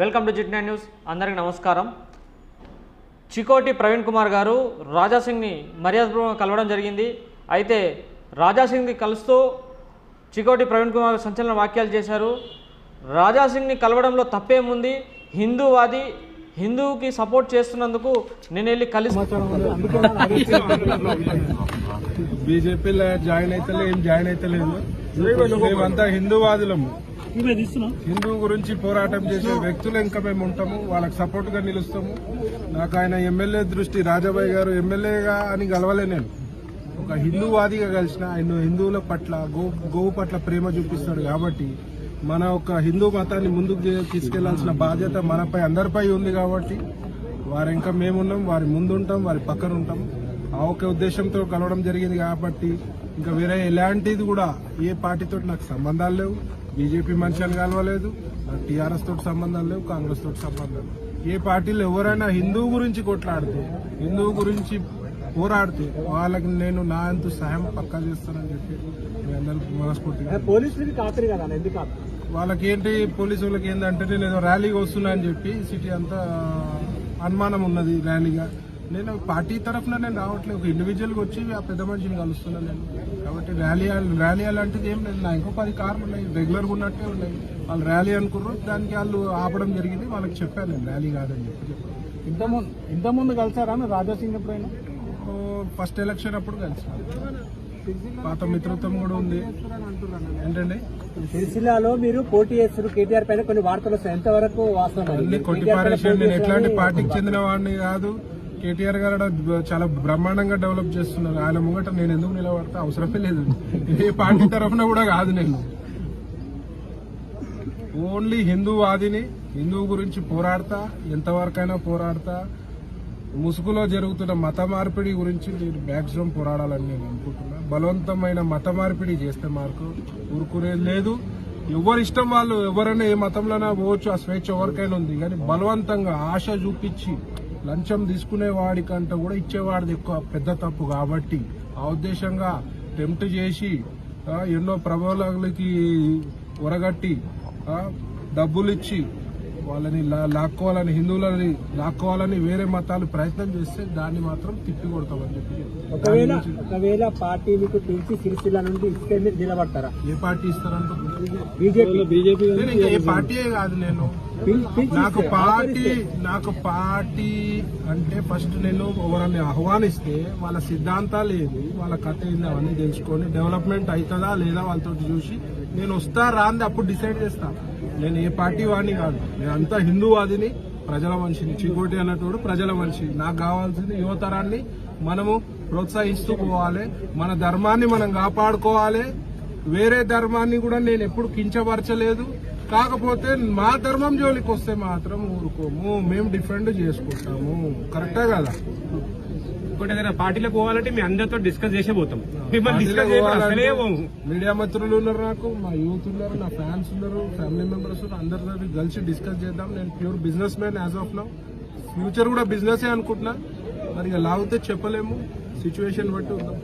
Welcome to జిట్ nine news. అందరికీ నమస్కారం. చికోటి ప్రవీణ్ కుమార్ గారు రాజాసింగ్ని మర్యాదపూర్వకంగా కలవడం జరిగింది. అయితే రాజాసింగ్ని కలుస్తూ చికోటి ప్రవీణ్ కుమార్ సంచలన వ్యాఖ్యలు చేశారు. రాజాసింగ్ని కలవడంలో తప్పేముంది? హిందూవాది హిందువుకి సపోర్ట్ చేస్తున్నందుకు నేను వెళ్ళి కలిసి బీజేపీలో జాయిన్ అయితే ఏం జాయిన్ అయితే లేదు మేమంతా హిందూవాదులము. హిందూ గురించి పోరాటం చేసే వ్యక్తులు ఇంకా మేము ఉంటాము. వాళ్ళకి సపోర్ట్గా నిలుస్తాము. నాకు ఆయన ఎమ్మెల్యే దృష్టి రాజాబాయి గారు ఎమ్మెల్యేగా అని గెలవలే నేను. ఒక హిందూవాదిగా కలిసిన ఆయన హిందువుల పట్ల గో గోవు పట్ల ప్రేమ చూపిస్తాడు కాబట్టి మన ఒక హిందూ మతాన్ని ముందుకు తీసుకెళ్ళాల్సిన బాధ్యత మనపై అందరిపై ఉంది కాబట్టి వారు ఇంకా మేమున్నాం వారి ముందు ఉంటాం వారి పక్కన ఉంటాం ఆ ఒక్క ఉద్దేశంతో కలవడం జరిగింది కాబట్టి ఇంకా వేరే ఎలాంటిది కూడా ఏ పార్టీతో నాకు సంబంధాలు లేవు. బీజేపీ మనుషులు కలవలేదు నాకు టీఆర్ఎస్ తోటి సంబంధాలు లేవు కాంగ్రెస్ తోటి సంబంధాలు లేవు. ఏ పార్టీలో ఎవరైనా హిందువు గురించి కొట్లాడితే హిందువు గురించి పోరాడితే వాళ్ళకి నేను నా అంతు సహాయం పక్కా చేస్తానని చెప్పి మీ అందరూ మనస్ఫూర్తిగా పోలీసులకి కాకరి కదా అన్న, ఎందుకు కాదు వాళ్ళకి ఏంటి పోలీసు వాళ్ళకి ఏంటంటే నేను ర్యాలీగా వస్తున్నా అని చెప్పి సిటీ అంతా అనుమానం ఉన్నది ర్యాలీగా. నేను పార్టీ తరఫున నేను రావట్లేదు. ఒక ఇండివిజువల్గా వచ్చి ఆ పెద్ద మనిషిని కలుస్తున్నాను నేను. కాబట్టి ర్యాలీ ర్యాలీ అలాంటిది ఏం లేదు. నా ఇంకో పది కార్లు ఉన్నాయి. రెగ్యులర్గా ఉన్నట్టే ఉన్నాయి. వాళ్ళు ర్యాలీ అనుకున్నారు. దానికి వాళ్ళు ఆపడం జరిగింది. వాళ్ళకి చెప్పాను నేను ర్యాలీ కాదని చెప్పి. ఇంత ముందు ఇంత ముందు కలిసారా రాజాసింగ్ ఎప్పుడైనా? ఫస్ట్ ఎలక్షన్ అప్పుడు కలిసి పాత మిత్రత్వం కూడా ఉంది. ఏంటండి? సిరిసిల్లాలో మీరు పోటీ చేస్తారు కేటీఆర్ పైన కొన్ని వార్తలు వస్తాయి. ఎంతవరకు వాస్తవం? కొట్టి పారేసాను నేను. ఎట్లాంటి పార్టీకి చెందిన వాడిని కాదు. కేటీఆర్ గారు చాలా బ్రహ్మాండంగా డెవలప్ చేస్తున్నారు. ఆయన ముంగట నేను ఎందుకు నిలబడతా? అవసరమే లేదు. ఏ పార్టీ తరఫున కూడా కాదు నేను. ఓన్లీ హిందూవాదిని హిందువు గురించి పోరాడతా ఎంతవరకైనా పోరాడతా. ముసుగులో జరుగుతున్న మత మార్పిడి గురించి నేను మ్యాక్సిమం పోరాడాలని నేను అనుకుంటున్నా. బలవంతమైన మత మార్పిడి చేస్తే మార్కు ఊరుకునేది లేదు. ఎవరి ఇష్టం వాళ్ళు ఎవరైనా ఏ మతంలోనా పోవచ్చు ఆ స్వేచ్ఛ ఎవరికైనా ఉంది. కానీ బలవంతంగా ఆశ చూపించి లంచం తీసుకునే వాడికంటే కూడా ఇచ్చేవాడిది ఎక్కువ పెద్ద తప్పు. కాబట్టి ఆ ఉద్దేశంగా టెంప్ట్ చేసి ఎన్నో ప్రభావాలకి ఒరగట్టి డబ్బులు ఇచ్చి వాళ్ళని లా- లాక్కోవాలని హిందువులని లాక్కోవాలని వేరే మతాలు ప్రయత్నం చేస్తే దాన్ని మాత్రం తిప్పి కొడతామని చెప్పి ఒకవేళ ఒకవేళ పార్టీ మీకు పిలిచి సిరిసిల్ల నుండి ఇస్తే మీరు నిలబడతారా? ఏ పార్టీ బీజేపీ. బీజేపీ ఇంకా ఏ పార్టీయే కాదు నేను. నాకు పార్టీ నాకు పార్టీ అంటే ఫస్ట్ నేను ఎవరన్నా ఆహ్వానిస్తే వాళ్ళ సిద్ధాంతాలు ఏది వాళ్ళ కథ ఏంది అవన్నీ తెలుసుకొని డెవలప్మెంట్ అవుతుందా లేదా వాళ్ళతో చూసి నేను వస్తా రాంది అప్పుడు డిసైడ్ చేస్తా. నేను ఏ పార్టీ వాడిని కాదు. నేను అంతా హిందూవాదిని ప్రజల మనిషిని. చికోటి అన్నట్టు ప్రజల మనిషి. నాకు కావాల్సింది యువతరాన్ని మనము ప్రోత్సహిస్తూ పోవాలి. మన ధర్మాన్ని మనం కాపాడుకోవాలి. వేరే ధర్మాన్ని కూడా నేను ఎప్పుడు కించపరచలేదు. కాకపోతే మా ధర్మం జోలికి వస్తే మాత్రం ఊరుకోము. మేము డిఫెండ్ చేసుకుంటాము. కరెక్టే కదా? ఇంకోటి ఏదైనా పార్టీలో పోవాలంటే మీ అందరితో డిస్కస్ చేసే పోతాం. మిమ్మల్ని డిస్కస్ అసలే పోము. మీడియా మిత్రులు ఉన్నారు నాకు మా యూత్ ఉన్నారు నా ఫ్యాన్స్ ఉన్నారు ఫ్యామిలీ మెంబర్స్ అందరితో కలిసి డిస్కస్ చేద్దాం. నేను pure businessman as of now future కూడా బిజినెస్ అనుకుంటున్నా. మరి ఇక లాగితే చెప్పలేము. సిచ్యువేషన్ బట్టి ఉందాం.